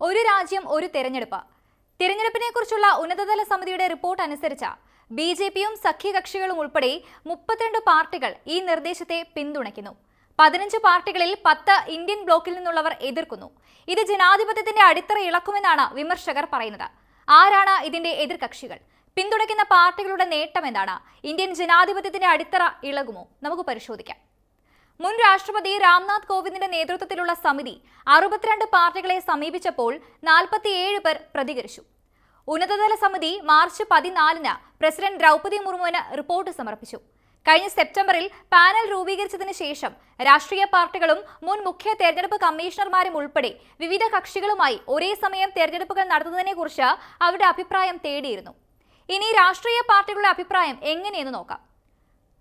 ഒരു രാജ്യം ഒരു തെരഞ്ഞെടുപ്പ്. തിരഞ്ഞെടുപ്പിനെ കുറിച്ചുള്ള ഉന്നതതല സമിതിയുടെ റിപ്പോർട്ട് അനുസരിച്ച ബി ജെ പിയും സഖ്യകക്ഷികളും ഉൾപ്പെടെ മുപ്പത്തിരണ്ട് പാർട്ടികൾ ഈ നിർദ്ദേശത്തെ പിന്തുണയ്ക്കുന്നു. പതിനഞ്ച് പാർട്ടികളിൽ പത്ത് ഇന്ത്യൻ ബ്ലോക്കിൽ നിന്നുള്ളവർ എതിർക്കുന്നു. ഇത് ജനാധിപത്യത്തിന്റെ അടിത്തറ ഇളക്കുമെന്നാണ് വിമർശകർ പറയുന്നത്. ആരാണ് ഇതിന്റെ എതിർകക്ഷികൾ? പിന്തുണയ്ക്കുന്ന പാർട്ടികളുടെ നേട്ടം എന്താണ്? ഇന്ത്യൻ ജനാധിപത്യത്തിന്റെ അടിത്തറ ഇളകുമോ? നമുക്ക് പരിശോധിക്കാം. മുൻ രാഷ്ട്രപതി രാംനാഥ് കോവിന്ദിന്റെ നേതൃത്വത്തിലുള്ള സമിതി അറുപത്തിരണ്ട് പാർട്ടികളെ സമീപിച്ചപ്പോൾ നാൽപ്പത്തിയേഴ് പേർ പ്രതികരിച്ചു. ഉന്നതതല സമിതി മാർച്ച് പതിനാലിന് പ്രസിഡന്റ് ദ്രൗപദി മുർമുവിന് റിപ്പോർട്ട് സമർപ്പിച്ചു. കഴിഞ്ഞ സെപ്റ്റംബറിൽ പാനൽ രൂപീകരിച്ചതിന് ശേഷം രാഷ്ട്രീയ പാർട്ടികളും മുൻ മുഖ്യ തെരഞ്ഞെടുപ്പ് കമ്മീഷണർമാരും ഉൾപ്പെടെ വിവിധ കക്ഷികളുമായി ഒരേ സമയം തെരഞ്ഞെടുപ്പുകൾ നടത്തുന്നതിനെക്കുറിച്ച് അവരുടെ അഭിപ്രായം തേടിയിരുന്നു. ഇനി രാഷ്ട്രീയ പാർട്ടികളുടെ അഭിപ്രായം എങ്ങനെയെന്ന് നോക്കാം.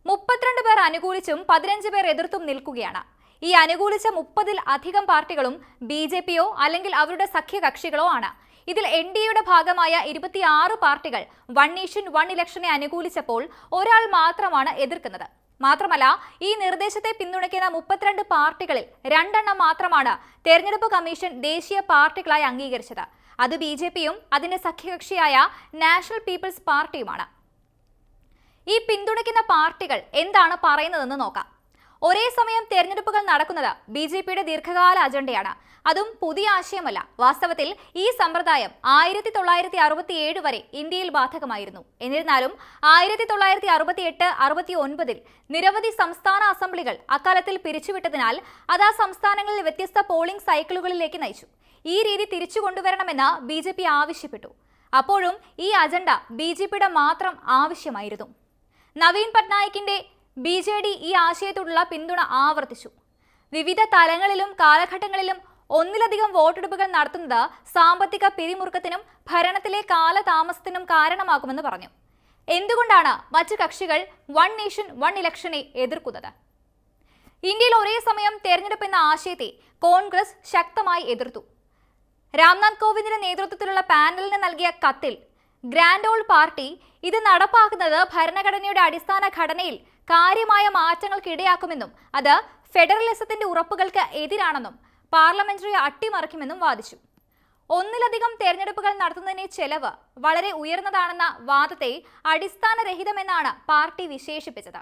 മുപ്പത്തിരണ്ട് പേർ അനുകൂലിച്ചും പതിനഞ്ച് പേർ എതിർത്തും നിൽക്കുകയാണ്. ഈ അനുകൂലിച്ച മുപ്പതിൽ അധികം പാർട്ടികളും ബി ജെ പിയോ അല്ലെങ്കിൽ അവരുടെ സഖ്യകക്ഷികളോ ആണ്. ഇതിൽ എൻ ഡി എയുടെ ഭാഗമായ ഇരുപത്തിയാറ് പാർട്ടികൾ വൺ നേഷൻ വൺ ഇലക്ഷനെ അനുകൂലിച്ചപ്പോൾ ഒരാൾ മാത്രമാണ് എതിർക്കുന്നത്. മാത്രമല്ല ഈ നിർദ്ദേശത്തെ പിന്തുണയ്ക്കുന്ന മുപ്പത്തിരണ്ട് പാർട്ടികളിൽ രണ്ടെണ്ണം മാത്രമാണ് തെരഞ്ഞെടുപ്പ് കമ്മീഷൻ ദേശീയ പാർട്ടികളായി അംഗീകരിച്ചത്. അത് ബി ജെ പിയും അതിന്റെ സഖ്യകക്ഷിയായ നാഷണൽ പീപ്പിൾസ് പാർട്ടിയുമാണ്. ഈ പിന്തുണയ്ക്കുന്ന പാർട്ടികൾ എന്താണ് പറയുന്നതെന്ന് നോക്കാം. ഒരേ സമയം തെരഞ്ഞെടുപ്പുകൾ നടക്കുന്നത് ബി ജെ പിയുടെ ദീർഘകാല അജണ്ടയാണ്. അതും പുതിയ ആശയമല്ല. വാസ്തവത്തിൽ ഈ സമ്പ്രദായം ആയിരത്തി തൊള്ളായിരത്തി അറുപത്തി ഏഴ് വരെ ഇന്ത്യയിൽ ബാധകമായിരുന്നു. എന്നിരുന്നാലും ആയിരത്തി തൊള്ളായിരത്തി അറുപത്തി എട്ട് അറുപത്തി ഒൻപതിൽ നിരവധി സംസ്ഥാന അസംബ്ലികൾ അക്കാലത്തിൽ പിരിച്ചുവിട്ടതിനാൽ അത് ആ സംസ്ഥാനങ്ങളിൽ വ്യത്യസ്ത പോളിംഗ് സൈക്കിളുകളിലേക്ക് നയിച്ചു. ഈ രീതി തിരിച്ചു കൊണ്ടുവരണമെന്ന് ബി ആവശ്യപ്പെട്ടു. അപ്പോഴും ഈ അജണ്ട ബി മാത്രം ആവശ്യമായിരുന്നു. നവീൻ പട്നായിക്കിന്റെ ബി ജെ ഡി ഈ ആശയത്തോടുള്ള പിന്തുണ ആവർത്തിച്ചു. വിവിധ തലങ്ങളിലും കാലഘട്ടങ്ങളിലും ഒന്നിലധികം വോട്ടെടുപ്പുകൾ നടത്തുന്നത് സാമ്പത്തിക പിരിമുറുക്കത്തിനും ഭരണത്തിലെ കാലതാമസത്തിനും കാരണമാകുമെന്ന് പറഞ്ഞു. എന്തുകൊണ്ടാണ് മറ്റ് കക്ഷികൾ വൺ നേഷൻ വൺ ഇലക്ഷനെ എതിർക്കുന്നത്? ഇന്ത്യയിൽ ഒരേ സമയം തെരഞ്ഞെടുപ്പ് എന്ന ആശയത്തെ കോൺഗ്രസ് ശക്തമായി എതിർത്തു. രാംനാഥ് കോവിന്ദിന്റെ നേതൃത്വത്തിലുള്ള പാനലിന് നൽകിയ കത്തിൽ ഗ്രാൻഡ് ഓൾ പാർട്ടി ഇത് നടപ്പാക്കുന്നത് ഭരണഘടനയുടെ അടിസ്ഥാന ഘടനയിൽ കാര്യമായ മാറ്റങ്ങൾക്കിടയാക്കുമെന്നും അത് ഫെഡറലിസത്തിന്റെ ഉറപ്പുകൾക്ക് എതിരാണെന്നും പാർലമെന്ററി അട്ടിമറിക്കുമെന്നും വാദിച്ചു. ഒന്നിലധികം തെരഞ്ഞെടുപ്പുകൾ നടത്തുന്നതിന് ചെലവ് വളരെ ഉയർന്നതാണെന്ന വാദത്തെ അടിസ്ഥാനരഹിതമെന്നാണ് പാർട്ടി വിശേഷിപ്പിച്ചത്.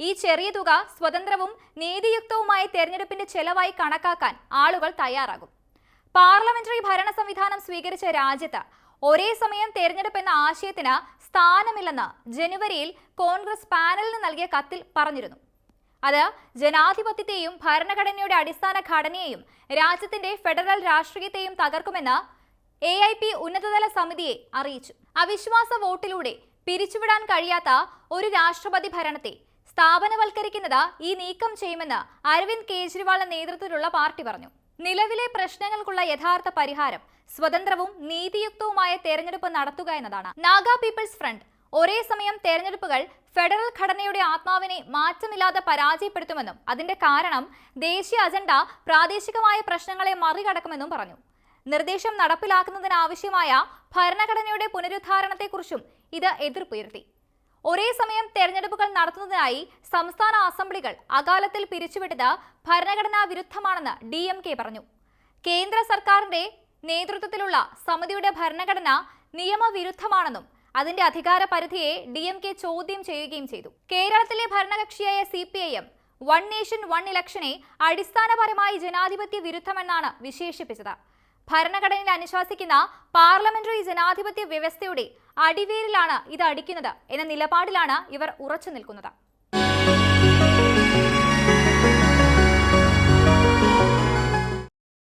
ഈ ചെറിയ തുക സ്വതന്ത്രവും നീതിയുക്തവുമായ തെരഞ്ഞെടുപ്പിന്റെ ചെലവായി കണക്കാക്കാൻ ആളുകൾ തയ്യാറാകും. പാർലമെന്ററി ഭരണ സംവിധാനം സ്വീകരിച്ച രാജ്യത്ത് ഒരേ സമയം തെരഞ്ഞെടുപ്പ് എന്ന ആശയത്തിന് സ്ഥാനമില്ലെന്ന് ജനുവരിയിൽ കോൺഗ്രസ് പാനലിന് നൽകിയ കത്തിൽ പറഞ്ഞിരുന്നു. അത് ജനാധിപത്യത്തെയും ഭരണഘടനയുടെ അടിസ്ഥാന ഘടനയെയും രാജ്യത്തിന്റെ ഫെഡറൽ രാഷ്ട്രീയത്തെയും തകർക്കുമെന്ന് എ ഐ പി ഉന്നതതല സമിതിയെ അറിയിച്ചു. അവിശ്വാസ വോട്ടിലൂടെ പിരിച്ചുവിടാൻ കഴിയാത്ത ഒരു രാഷ്ട്രപതി ഭരണത്തെ സ്ഥാപനവൽക്കരിക്കുന്നത് ഈ നീക്കം ചെയ്യുമെന്ന് അരവിന്ദ് കെജ്രിവാളിന്റെ നേതൃത്വത്തിലുള്ള പാർട്ടി പറഞ്ഞു. നിലവിലെ പ്രശ്നങ്ങൾക്കുള്ള യഥാർത്ഥ പരിഹാരം സ്വതന്ത്രവും നീതിയുക്തവുമായ തെരഞ്ഞെടുപ്പ് നടത്തുക എന്നതാണ്. Naga people's front. ഒരേ സമയം തെരഞ്ഞെടുപ്പുകൾ ഫെഡറൽ ഘടനയുടെ ആത്മാവിനെ മാറ്റമില്ലാതെ പരാജയപ്പെടുത്തുമെന്നും അതിന്റെ കാരണം ദേശീയ അജണ്ട പ്രാദേശികമായ പ്രശ്നങ്ങളെ മറികടക്കുമെന്നും പറഞ്ഞു. നിർദ്ദേശം നടപ്പിലാക്കുന്നതിനാവശ്യമായ ഭരണഘടനയുടെ പുനരുദ്ധാരണത്തെക്കുറിച്ചും ഇത് എതിർപ്പുയർത്തി. ഒരേ സമയം തെരഞ്ഞെടുപ്പുകൾ നടത്തുന്നതിനായി സംസ്ഥാന അസംബ്ലികൾ അകാലത്തിൽ പിരിച്ചുവിട്ടത് ഭരണഘടനാ വിരുദ്ധമാണെന്ന് ഡി എം കെ പറഞ്ഞു. കേന്ദ്ര സർക്കാരിന്റെ നേതൃത്വത്തിലുള്ള സമിതിയുടെ ഭരണഘടന നിയമവിരുദ്ധമാണെന്നും അതിന്റെ അധികാര പരിധിയെ ഡി എം കെ ചോദ്യം ചെയ്യുകയും ചെയ്തു. കേരളത്തിലെ ഭരണകക്ഷിയായ C P I M one nation one ഇലക്ഷനെ അടിസ്ഥാനപരമായി ജനാധിപത്യ വിരുദ്ധമെന്നാണ് വിശേഷിപ്പിച്ചത്. ഭരണഘടനയിൽ അനുശാസിക്കുന്ന പാർലമെന്ററി ജനാധിപത്യ വ്യവസ്ഥയുടെ അടിവേരിലാണ് ഇത് അടിക്കുന്നത്. എന്ന നിലപാടിലാണ് ഇവർ ഉറച്ചു നിൽക്കുന്നത്.